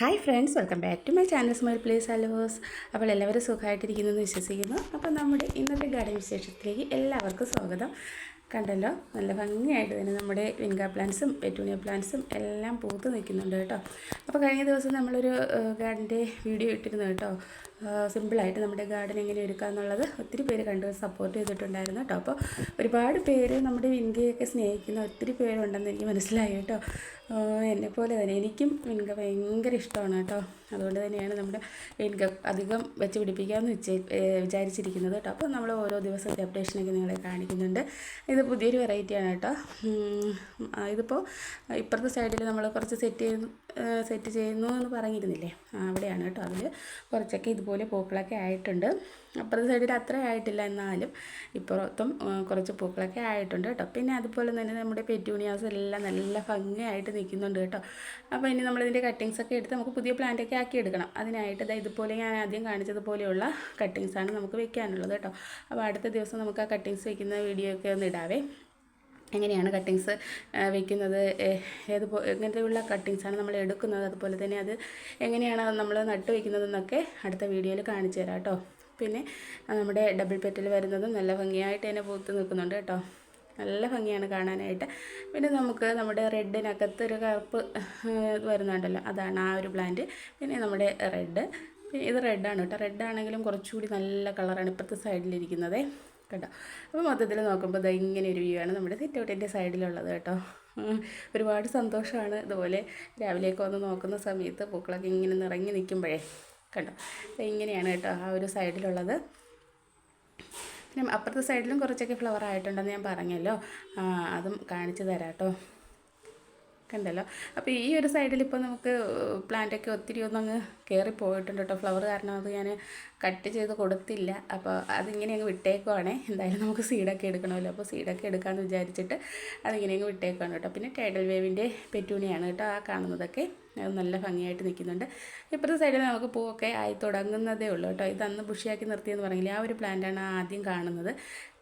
Hi friends welcome back to my channel smile place allows അപ്പോൾ എല്ലാവരും സുഖമായിട്ടിരിക്കുന്നു എന്ന് വിശ്വസിക്കുന്നു. അപ്പോൾ നമ്മുടെ ഇന്നത്തെ ഗാർഡൻ വിശേഷത്തിലേക്ക് എല്ലാവർക്കും സ്വാഗതം. കണ്ടല്ലോ? നല്ല ഭംഗിയായിട്ട് തന്നെ നമ്മുടെ വിൻഗ പ്ലാന്റ്സും പെറ്റൂണിയ പ്ലാന്റ്സും എല്ലാം പൂത്ത് നിൽക്കുന്നുണ്ട് കേട്ടോ. അപ്പോൾ കഴിഞ്ഞ ദിവസം നമ്മളൊരു ഗാർഡന്റെ വീഡിയോ ഇട്ടിരുന്നു കേട്ടോ. സിമ്പിളായിട്ട് നമ്മുടെ ഗാർഡൻ എങ്ങനെ ഒരുക്കുക എന്നുള്ളത് ഒത്തിരി പേര് കണ്ട് സപ്പോർട്ട് ചെയ്തിട്ടുണ്ടായിരുന്നു കേട്ടോ. അപ്പോൾ ഒരുപാട് പേര് നമ്മുടെ വിൻഗയൊക്കെ സ്നേഹിക്കുന്ന ഒത്തിരി പേരുണ്ടെന്ന് എനിക്ക് മനസ്സിലായി കേട്ടോ. എന്നെപ്പോലെ തന്നെ എനിക്കും വിൻഗ ഭയങ്കര ഇഷ്ടമാണ് കേട്ടോ. അതുകൊണ്ട് തന്നെയാണ് നമ്മുടെ വിൻഗ അധികം വെച്ച് പിടിപ്പിക്കാമെന്ന് വിചാരിച്ചിരിക്കുന്നത് കേട്ടോ. അപ്പോൾ നമ്മൾ ഓരോ ദിവസത്തെ അപ്ഡേഷനൊക്കെ നിങ്ങളെ കാണിക്കുന്നുണ്ട്. ഇത് പുതിയൊരു വെറൈറ്റിയാണ് കേട്ടോ. ഇതിപ്പോൾ ഇപ്പുറത്തെ സൈഡിൽ നമ്മൾ കുറച്ച് സെറ്റ് ചെയ്യുന്നു സെറ്റ് ചെയ്യുന്നു എന്ന് പറഞ്ഞിരുന്നില്ലേ? അവിടെയാണ് കേട്ടോ അതിൽ കുറച്ചൊക്കെ ഇതുപോലെ പൂക്കളൊക്കെ ആയിട്ടുണ്ട്. അപ്പുറത്തെ സൈഡിൽ അത്ര ആയിട്ടില്ല എന്നാലും ഇപ്പുറത്തും കുറച്ച് പൂക്കളൊക്കെ ആയിട്ടുണ്ട് കേട്ടോ. പിന്നെ അതുപോലെ തന്നെ നമ്മുടെ പെറ്റൂണിയാസ് എല്ലാം നല്ല ഭംഗിയായിട്ട് നിൽക്കുന്നുണ്ട് കേട്ടോ. അപ്പോൾ ഇനി നമ്മളിതിന്റെ കട്ടിങ്സൊക്കെ എടുത്ത് നമുക്ക് പുതിയ പ്ലാന്റൊക്കെ ആക്കി എടുക്കണം. അതിനായിട്ട് ഇതാ ഇതുപോലെ ഞാൻ ആദ്യം കാണിച്ചതുപോലെയുള്ള കട്ടിങ്സാണ് നമുക്ക് വെക്കാനുള്ളത് കേട്ടോ. അപ്പോൾ അടുത്ത ദിവസം നമുക്ക് ആ കട്ടിങ്സ് വെക്കുന്ന വീഡിയോ ഒക്കെ ഒന്ന് ഇടാവേ എങ്ങനെയാണ് കട്ടിങ്സ് വയ്ക്കുന്നത് ഏത് എങ്ങനത്തെയുള്ള കട്ടിങ്സാണ് നമ്മൾ എടുക്കുന്നത്. അതുപോലെ തന്നെ അത് എങ്ങനെയാണ് നമ്മൾ നട്ട് വയ്ക്കുന്നതെന്നൊക്കെ അടുത്ത വീഡിയോയിൽ കാണിച്ചു തരാം കേട്ടോ. പിന്നെ നമ്മുടെ ഡബിൾ പെറ്റൽ വരുന്നതും നല്ല ഭംഗിയായിട്ട് തന്നെ പൂത്ത് നിൽക്കുന്നുണ്ട് കേട്ടോ. നല്ല ഭംഗിയാണ് കാണാനായിട്ട്. പിന്നെ നമുക്ക് നമ്മുടെ റെഡിനകത്ത് ഒരു കറുപ്പ് വരുന്നുണ്ടല്ലോ. അതാണ് ആ ഒരു പ്ലാന്റ്. പിന്നെ നമ്മുടെ റെഡ്. ഇത് റെഡാണ് കേട്ടോ. റെഡ് ആണെങ്കിലും കുറച്ചുകൂടി നല്ല കളറാണ് ഇപ്പോഴത്തെ സൈഡിലിരിക്കുന്നത്. കേട്ടോ അപ്പോൾ മൊത്തത്തിൽ നോക്കുമ്പോൾ ഇത് ഇങ്ങനെ ഒരു വ്യൂ ആണ് നമ്മുടെ സിറ്റൗട്ടിന്റെ സൈഡിലുള്ളത് കേട്ടോ. ഒരുപാട് സന്തോഷമാണ് ഇതുപോലെ രാവിലെയൊക്കെ വന്ന് നോക്കുന്ന സമയത്ത് പൂക്കളൊക്കെ ഇങ്ങനെ നിറങ്ങി നിൽക്കുമ്പോഴേ കണ്ടോ? ഇങ്ങനെയാണ് കേട്ടോ ആ ഒരു സൈഡിലുള്ളത് പിന്നെ അപ്പുറത്തെ സൈഡിലും കുറച്ചൊക്കെ ഫ്ലവർ ആയിട്ടുണ്ടെന്ന് ഞാൻ പറഞ്ഞല്ലോ. അതും കാണിച്ചു തരാം കേട്ടോ. കണ്ടല്ലോ? അപ്പോൾ ഈ ഒരു സൈഡിൽ ഇപ്പോൾ നമുക്ക് പ്ലാന്റൊക്കെ ഒത്തിരി ഒന്നങ്ങ് കയറി പോയിട്ടുണ്ട് കേട്ടോ. ഫ്ലവർ കാരണം അത് ഞാൻ കട്ട് ചെയ്ത് കൊടുത്തില്ല. അപ്പോൾ അതിങ്ങനെ അങ്ങ് വിട്ടേക്കുവാണേ. എന്തായാലും നമുക്ക് സീഡൊക്കെ എടുക്കണമല്ലോ. അപ്പോൾ സീഡൊക്കെ എടുക്കാമെന്ന് വിചാരിച്ചിട്ട് അതിങ്ങനെ അങ്ങ് വിട്ടേക്കുവാണ് കേട്ടോ. പിന്നെ ടൈഡൽ വേവിന്റെ പെറ്റൂണിയാണ് കേട്ടോ ആ കാണുന്നതൊക്കെ. നല്ല ഭംഗിയായിട്ട് നിൽക്കുന്നുണ്ട്. ഇപ്പോഴത്തെ സൈഡിൽ നമുക്ക് പൂവൊക്കെ ആയി തുടങ്ങുന്നതേ ഉള്ളൂ കേട്ടോ. ഇതന്ന് ബുഷിയാക്കി നിർത്തിയെന്ന് പറഞ്ഞില്ല. ആ ഒരു പ്ലാന്റാണ് ആദ്യം കാണുന്നത്.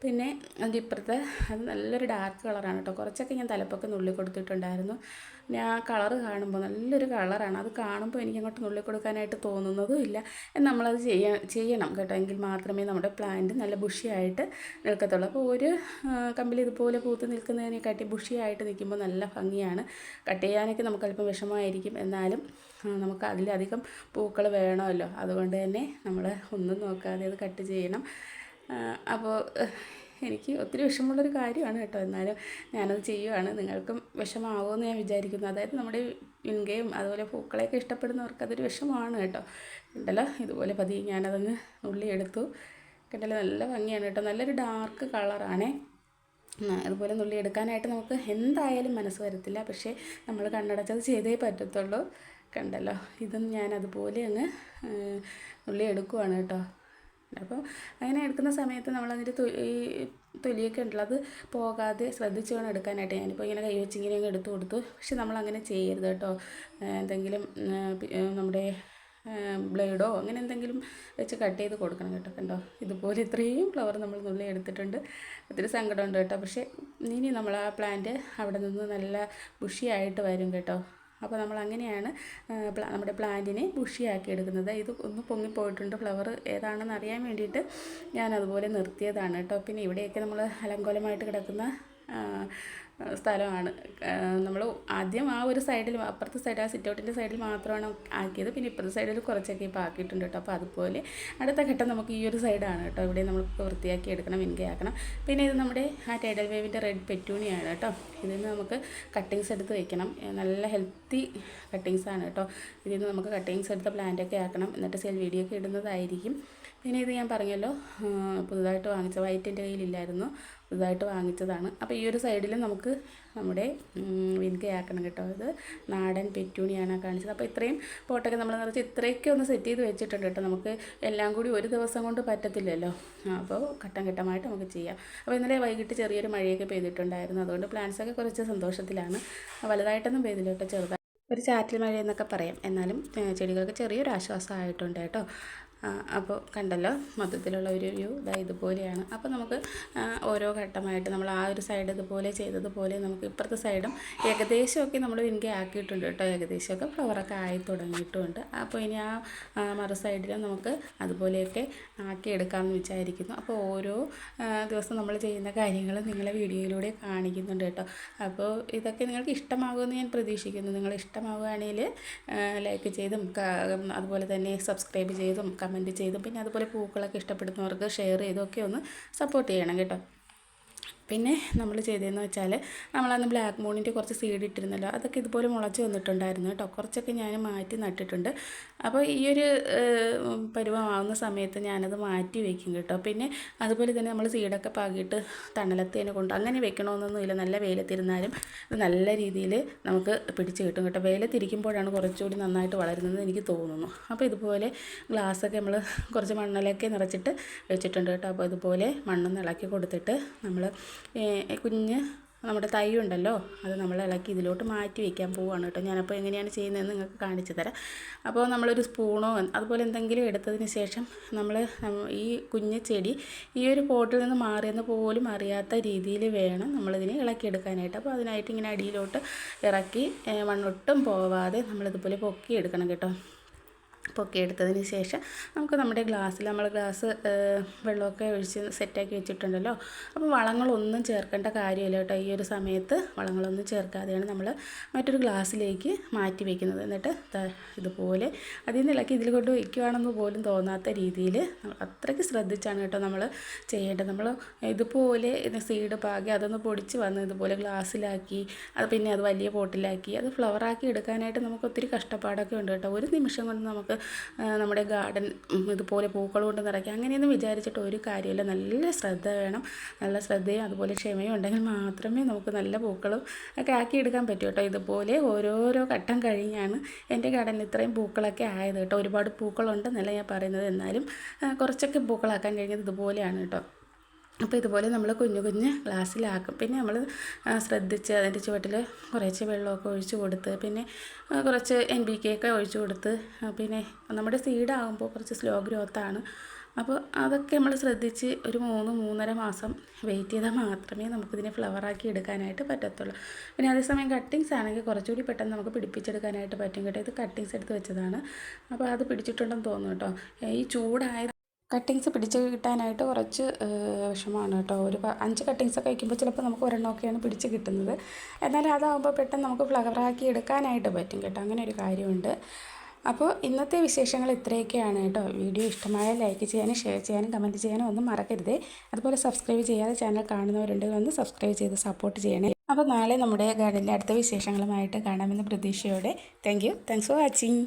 പിന്നെ അതിന്റെ ഇപ്പുറത്തെ അത് നല്ലൊരു ഡാർക്ക് കളറാണ് കേട്ടോ. കുറച്ചൊക്കെ ഞാൻ തലപ്പൊക്കെ നുള്ളി കൊടുത്തിട്ടുണ്ടായിരുന്നു. പിന്നെ ആ കളർ കാണുമ്പോൾ നല്ലൊരു കളറാണ്. അത് കാണുമ്പോൾ എനിക്ക് അങ്ങോട്ട് നുള്ളി കൊടുക്കാനായിട്ട് തോന്നുന്നതും ഇല്ല. നമ്മളത് ചെയ്യാൻ ചെയ്യണം കേട്ടോ. എങ്കിൽ മാത്രമേ നമ്മുടെ പ്ലാന്റ് നല്ല ബുഷിയായിട്ട് നിൽക്കത്തുള്ളൂ. അപ്പോൾ ഒരു കമ്പിൽ ഇതുപോലെ പൂത്ത് നിൽക്കുന്നതിനെക്കാട്ടി ബുഷിയായിട്ട് നിൽക്കുമ്പോൾ നല്ല ഭംഗിയാണ്. കട്ട് ചെയ്യാനൊക്കെ നമുക്ക് അല്പം വിഷമമായിരിക്കും. എന്നാലും നമുക്ക് അതിലധികം പൂക്കൾ വേണമല്ലോ. അതുകൊണ്ട് തന്നെ നമ്മൾ ഒന്നും നോക്കാതെ അത് കട്ട് ചെയ്യണം. അപ്പോൾ എനിക്ക് ഒത്തിരി വിഷമമുള്ളൊരു കാര്യമാണ് കേട്ടോ. എന്നാലും ഞാനത് ചെയ്യുവാണ്. നിങ്ങൾക്കും വിഷമാവുമെന്ന് ഞാൻ വിചാരിക്കുന്നു. അതായത് നമ്മുടെ ഇൻകയും അതുപോലെ പൂക്കളെയൊക്കെ ഇഷ്ടപ്പെടുന്നവർക്ക് അതൊരു കേട്ടോ. ഉണ്ടല്ലോ ഇതുപോലെ പതിയെ ഞാനതങ്ങ് ഉള്ളി എടുത്തു കണ്ടല്ലോ? നല്ല ഭംഗിയാണ് കേട്ടോ. നല്ലൊരു ഡാർക്ക് കളറാണേ. അതുപോലെ നുള്ളി എടുക്കാനായിട്ട് നമുക്ക് എന്തായാലും മനസ്സ് വരത്തില്ല. പക്ഷേ നമ്മൾ കണ്ണടച്ചത് ചെയ്തേ പറ്റത്തുള്ളൂ. കണ്ടല്ലോ? ഇതും ഞാൻ അതുപോലെ അങ്ങ് നുള്ളി എടുക്കുവാണ് കേട്ടോ. അപ്പോൾ അങ്ങനെ എടുക്കുന്ന സമയത്ത് നമ്മൾ നമ്മളതിന്റെ ഈ തൊലിയൊക്കെ ഉണ്ടല്ലോ അത് പോകാതെ ശ്രദ്ധിച്ച് വേണം എടുക്കാനായിട്ട്. ഞാനിപ്പോൾ ഇങ്ങനെ കൈ വെച്ച് ഇങ്ങനെ അങ്ങ് എടുത്തു കൊടുത്തു. പക്ഷെ നമ്മളങ്ങനെ ചെയ്യരുത് കേട്ടോ. എന്തെങ്കിലും നമ്മുടെ ബ്ലേഡോ അങ്ങനെ എന്തെങ്കിലും വെച്ച് കട്ട് ചെയ്ത് കൊടുക്കണം കേട്ടോ. കണ്ടോ? ഇതുപോലെ ഇത്രയും ഫ്ലവർ നമ്മൾ നുള്ളി എടുത്തിട്ടുണ്ട്. ഒത്തിരി സങ്കടമുണ്ട് കേട്ടോ. പക്ഷേ ഇനി നമ്മൾ ആ പ്ലാന്റ് അവിടെ നിന്ന് നല്ല ബുഷിയായിട്ട് വരും കേട്ടോ. അപ്പോൾ നമ്മൾ അങ്ങനെയാണ് നമ്മുടെ പ്ലാന്റിനെ ബുഷിയാക്കി എടുക്കുന്നത്. ഇത് ഒന്ന് പൊങ്ങിപ്പോയിട്ടുണ്ട് ഫ്ലവർ ഏതാണെന്ന് അറിയാൻ വേണ്ടിയിട്ട് ഞാൻ അതുപോലെ നിർത്തിയതാണ് കേട്ടോ. പിന്നെ ഇവിടെയൊക്കെ നമ്മൾ അലങ്കോലമായിട്ട് കിടക്കുന്ന സ്ഥലമാണ്. നമ്മൾ ആദ്യം ആ ഒരു സൈഡിൽ അപ്പുറത്തെ സൈഡ് ആ സിറ്റ് ഔട്ടിന്റെ സൈഡിൽ മാത്രമാണ് ആക്കിയത്. പിന്നെ ഇപ്പുറത്തെ സൈഡിൽ കുറച്ചൊക്കെ ഇപ്പോൾ ആക്കിയിട്ടുണ്ട് കേട്ടോ. അപ്പോൾ അതുപോലെ അടുത്ത ഘട്ടം നമുക്ക് ഈ ഒരു സൈഡാണ് കേട്ടോ. ഇവിടെ നമുക്ക് വൃത്തിയാക്കി എടുക്കണം ആക്കണം. പിന്നെ ഇത് നമ്മുടെ ആ ടൈഡൽ വേവിന്റെ റെഡ് പെറ്റൂണിയാണ് കേട്ടോ. ഇതിൽ നിന്ന് നമുക്ക് കട്ടിങ്സ് എടുത്ത് വെക്കണം. നല്ല ഹെൽത്തി കട്ടിങ്സാണ് കേട്ടോ. ഇതിൽ നിന്ന് നമുക്ക് കട്ടിങ്സ് എടുത്ത പ്ലാന്റൊക്കെ ആക്കണം. എന്നിട്ട് സെൽ വീഡിയോ ഒക്കെ ഇടുന്നതായിരിക്കും. പിന്നെ ഇത് ഞാൻ പറഞ്ഞല്ലോ പുതുതായിട്ട് വാങ്ങിച്ച വൈറ്റിന്റെ കയ്യിലില്ലായിരുന്നു. പുതുതായിട്ട് വാങ്ങിച്ചതാണ്. അപ്പോൾ ഈ ഒരു സൈഡിൽ നമുക്ക് നമ്മുടെ വിൻകയാക്കണം കേട്ടോ. ഇത് നാടൻ പെറ്റൂണിയാണ് കാണിച്ചത്. അപ്പോൾ ഇത്രയും പോട്ടൊക്കെ നമ്മൾ നിറച്ച് ഇത്രയൊക്കെ ഒന്ന് സെറ്റ് ചെയ്ത് വെച്ചിട്ടുണ്ട് കേട്ടോ. നമുക്ക് എല്ലാം കൂടി ഒരു ദിവസം കൊണ്ട് പറ്റത്തില്ലല്ലോ. അപ്പോൾ ഘട്ടം ഘട്ടമായിട്ട് നമുക്ക് ചെയ്യാം. അപ്പോൾ ഇന്നലെ വൈകിട്ട് ചെറിയൊരു മഴയൊക്കെ പെയ്തിട്ടുണ്ടായിരുന്നു. അതുകൊണ്ട് പ്ലാന്റ്സൊക്കെ കുറച്ച് സന്തോഷത്തിലാണ്. വലുതായിട്ടൊന്നും പെയ്തില്ല കേട്ടോ ചെറുതായി. ഒരു ചാറ്റൽ മഴ എന്നൊക്കെ പറയാം. എന്നാലും ചെടികൾക്ക് ചെറിയൊരു ആശ്വാസമായിട്ടുണ്ട് കേട്ടോ. അപ്പോൾ കണ്ടല്ലോ മൊത്തത്തിലുള്ള ഒരു വ്യൂ ഇതാ ഇതുപോലെയാണ്. അപ്പോൾ നമുക്ക് ഓരോ ഘട്ടമായിട്ട് നമ്മൾ ആ ഒരു സൈഡ് ഇതുപോലെ ചെയ്തതുപോലെ നമുക്ക് ഇപ്പുറത്തെ സൈഡും ഏകദേശമൊക്കെ നമ്മൾ വിൻകെ ആക്കിയിട്ടുണ്ട് കേട്ടോ. ഏകദേശമൊക്കെ ഫ്ലവറൊക്കെ ആയി തുടങ്ങിയിട്ടുമുണ്ട് അപ്പോൾ ഇനി ആ ആ, മറു സൈഡിലും നമുക്ക് അതുപോലെയൊക്കെ ആക്കിയെടുക്കാമെന്ന് വിചാരിക്കുന്നു. അപ്പോൾ ഓരോ ദിവസം നമ്മൾ ചെയ്യുന്ന കാര്യങ്ങൾ നിങ്ങളെ വീഡിയോയിലൂടെ കാണിക്കുന്നുണ്ട് കേട്ടോ. അപ്പോൾ ഇതൊക്കെ നിങ്ങൾക്ക് ഇഷ്ടമാകുമെന്ന് ഞാൻ പ്രതീക്ഷിക്കുന്നു. നിങ്ങൾ ഇഷ്ടമാവുകയാണെങ്കിൽ ലൈക്ക് ചെയ്തും അതുപോലെ തന്നെ സബ്സ്ക്രൈബ് ചെയ്തും കമന്റ് ചെയ്തും. പിന്നെ അതുപോലെ പൂക്കളൊക്കെ ഇഷ്ടപ്പെടുന്നവർക്ക് ഷെയർ ചെയ്തൊക്കെ ഒന്ന് സപ്പോർട്ട് ചെയ്യണം കേട്ടോ. പിന്നെ നമ്മൾ ചെയ്തതെന്ന് വെച്ചാൽ നമ്മളന്ന് ബ്ലാക്ക് മൂണിന്റെ കുറച്ച് സീഡ് ഇട്ടിരുന്നല്ലോ അതൊക്കെ ഇതുപോലെ മുളച്ച് വന്നിട്ടുണ്ടായിരുന്നു കേട്ടോ. കുറച്ചൊക്കെ ഞാൻ മാറ്റി നട്ടിട്ടുണ്ട്. അപ്പോൾ ഈ ഒരു പരുവമാവുന്ന സമയത്ത് ഞാനത് മാറ്റി വെക്കും കേട്ടോ. പിന്നെ അതുപോലെ തന്നെ നമ്മൾ സീഡൊക്കെ പാകിയിട്ട് തണലത്തേനെ കൊണ്ട് അങ്ങനെ വെക്കണമെന്നൊന്നുമില്ല നല്ല വെയിലത്തിരുന്നാലും അത് നല്ല രീതിയിൽ നമുക്ക് പിടിച്ച് കിട്ടും കേട്ടോ. വെയിലത്തിരിക്കുമ്പോഴാണ് കുറച്ചുകൂടി നന്നായിട്ട് വളരുന്നത് എനിക്ക് തോന്നുന്നു. അപ്പോൾ ഇതുപോലെ ഗ്ലാസ്സൊക്കെ നമ്മൾ കുറച്ച് മണ്ണിലൊക്കെ നിറച്ചിട്ട് വെച്ചിട്ടുണ്ട് കേട്ടോ. അപ്പോൾ ഇതുപോലെ മണ്ണൊന്ന് ഇളക്കി കൊടുത്തിട്ട് നമ്മൾ കുഞ്ഞ് നമ്മുടെ തൈ ഉണ്ടല്ലോ അത് നമ്മൾ ഇളക്കി ഇതിലോട്ട് മാറ്റി വെക്കാൻ പോവുകയാണ് കേട്ടോ. ഞാനപ്പോൾ എങ്ങനെയാണ് ചെയ്യുന്നതെന്ന് നിങ്ങൾക്ക് കാണിച്ചു തരാം. അപ്പോൾ നമ്മളൊരു സ്പൂണോ അതുപോലെ എന്തെങ്കിലും എടുത്തതിന് ശേഷം നമ്മൾ ഈ കുഞ്ഞ് ചെടി ഈ ഒരു പോട്ടിൽ നിന്ന് മാറിയെന്ന് പോലും അറിയാത്ത രീതിയിൽ വേണം നമ്മളിതിനെ ഇളക്കിയെടുക്കാനായിട്ട്. അപ്പോൾ അതിനായിട്ട് ഇങ്ങനെ അടിയിലോട്ട് ഇറക്കി മണ്ണൊട്ടും പോവാതെ നമ്മളിതുപോലെ പൊക്കി എടുക്കണം കേട്ടോ എടുത്തതിന് ശേഷം നമുക്ക് നമ്മുടെ ഗ്ലാസ്സിൽ നമ്മൾ ഗ്ലാസ് വെള്ളമൊക്കെ ഒഴിച്ച് സെറ്റാക്കി വെച്ചിട്ടുണ്ടല്ലോ. അപ്പോൾ വളങ്ങളൊന്നും ചേർക്കേണ്ട കാര്യമില്ല കേട്ടോ. ഈ ഒരു സമയത്ത് വളങ്ങളൊന്നും ചേർക്കാതെയാണ് നമ്മൾ മറ്റൊരു ഗ്ലാസ്സിലേക്ക് മാറ്റി വയ്ക്കുന്നത് എന്നിട്ട് ഇതുപോലെ അതിൽ നിന്ന് ഇളക്കി ഇതിൽ കൊണ്ട് വയ്ക്കുകയാണെന്ന് പോലും തോന്നാത്ത രീതിയിൽ അത്രയ്ക്ക് ശ്രദ്ധിച്ചാണ് കേട്ടോ നമ്മൾ ചെയ്യേണ്ടത്. നമ്മൾ ഇതുപോലെ സീഡ് പാകി അതൊന്ന് പൊടിച്ച് വന്ന് ഇതുപോലെ ഗ്ലാസ്സിലാക്കി അത് പിന്നെ അത് വലിയ പോട്ടിലാക്കി അത് ഫ്ലവറാക്കി എടുക്കാനായിട്ട് നമുക്ക് ഒത്തിരി കഷ്ടപ്പാടൊക്കെ ഉണ്ട് കേട്ടോ. ഒരു നിമിഷം കൊണ്ട് നമുക്ക് നമ്മുടെ ഗാർഡൻ ഇതുപോലെ പൂക്കൾ കൊണ്ട് നിറയ്ക്കുക. അങ്ങനെയൊന്നും വിചാരിച്ചിട്ട് ഒരു കാര്യമില്ല. നല്ല ശ്രദ്ധ വേണം. നല്ല ശ്രദ്ധയും അതുപോലെ ക്ഷമയും ഉണ്ടെങ്കിൽ മാത്രമേ നമുക്ക് നല്ല പൂക്കളും ഒക്കെ ആക്കിയെടുക്കാൻ പറ്റൂ കേട്ടോ. ഇതുപോലെ ഓരോരോ ഘട്ടം കഴിഞ്ഞാണ് എന്റെ ഗാർഡനിൽ ഇത്രയും പൂക്കളൊക്കെ ആയത് കേട്ടോ. ഒരുപാട് പൂക്കളുണ്ടെന്നല്ല ഞാൻ പറയുന്നത്. എന്നാലും കുറച്ചൊക്കെ പൂക്കളാക്കാൻ കഴിഞ്ഞത് ഇതുപോലെയാണ് കേട്ടോ. അപ്പോൾ ഇതുപോലെ നമ്മൾ കുഞ്ഞു കുഞ്ഞ് ഗ്ലാസ്സിലാക്കും. പിന്നെ നമ്മൾ ശ്രദ്ധിച്ച് അതിന്റെ ചുവട്ടിൽ കുറച്ച് വെള്ളമൊക്കെ ഒഴിച്ച് കൊടുത്ത് പിന്നെ കുറച്ച് എൻ ബി കെ ഒക്കെ ഒഴിച്ച് കൊടുത്ത് പിന്നെ നമ്മുടെ സീഡാകുമ്പോൾ കുറച്ച് സ്ലോ ഗ്രോത്താണ് അപ്പോൾ അതൊക്കെ നമ്മൾ ശ്രദ്ധിച്ച് ഒരു മൂന്ന് മൂന്നര മാസം വെയിറ്റ് ചെയ്താൽ മാത്രമേ നമുക്കിതിനെ ഫ്ലവറാക്കി എടുക്കാനായിട്ട് പറ്റത്തുള്ളൂ. പിന്നെ അതേസമയം കട്ടിങ്സ് ആണെങ്കിൽ കുറച്ചുകൂടി പെട്ടെന്ന് നമുക്ക് പിടിപ്പിച്ചെടുക്കാനായിട്ട് പറ്റും കേട്ടോ. ഇത് കട്ടിങ്സ് എടുത്ത് വെച്ചതാണ്. അപ്പോൾ അത് പിടിച്ചിട്ടുണ്ടെന്ന് തോന്നുന്നു കേട്ടോ. ഈ ചൂടായ കട്ടിങ്സ് പിടിച്ച് കിട്ടാനായിട്ട് കുറച്ച് വിഷമമാണ് കേട്ടോ. ഒരു അഞ്ച് കട്ടിങ്സ് ഒക്കെ വയ്ക്കുമ്പോൾ ചിലപ്പോൾ നമുക്ക് ഒരെണ്ണമൊക്കെയാണ് പിടിച്ച് കിട്ടുന്നത്. എന്നാലും അതാകുമ്പോൾ പെട്ടെന്ന് നമുക്ക് ഫ്ലവറാക്കി എടുക്കാനായിട്ട് പറ്റും കേട്ടോ. അങ്ങനെ ഒരു കാര്യമുണ്ട്. അപ്പോൾ ഇന്നത്തെ വിശേഷങ്ങൾ ഇത്രയൊക്കെയാണ് കേട്ടോ. വീഡിയോ ഇഷ്ടമായ ലൈക്ക് ചെയ്യാനും ഷെയർ ചെയ്യാനും കമന്റ് ചെയ്യാനും ഒന്നും മറക്കരുത്. അതുപോലെ സബ്സ്ക്രൈബ് ചെയ്യാതെ ചാനൽ കാണുന്നവരുണ്ടെങ്കിൽ ഒന്ന് സബ്സ്ക്രൈബ് ചെയ്ത് സപ്പോർട്ട് ചെയ്യണേ. അപ്പോൾ നാളെ നമ്മുടെ ഗാർഡനിലെ അടുത്ത വിശേഷങ്ങളുമായിട്ട് കാണാമെന്ന പ്രതീക്ഷയോടെ. Thank you thanks for watching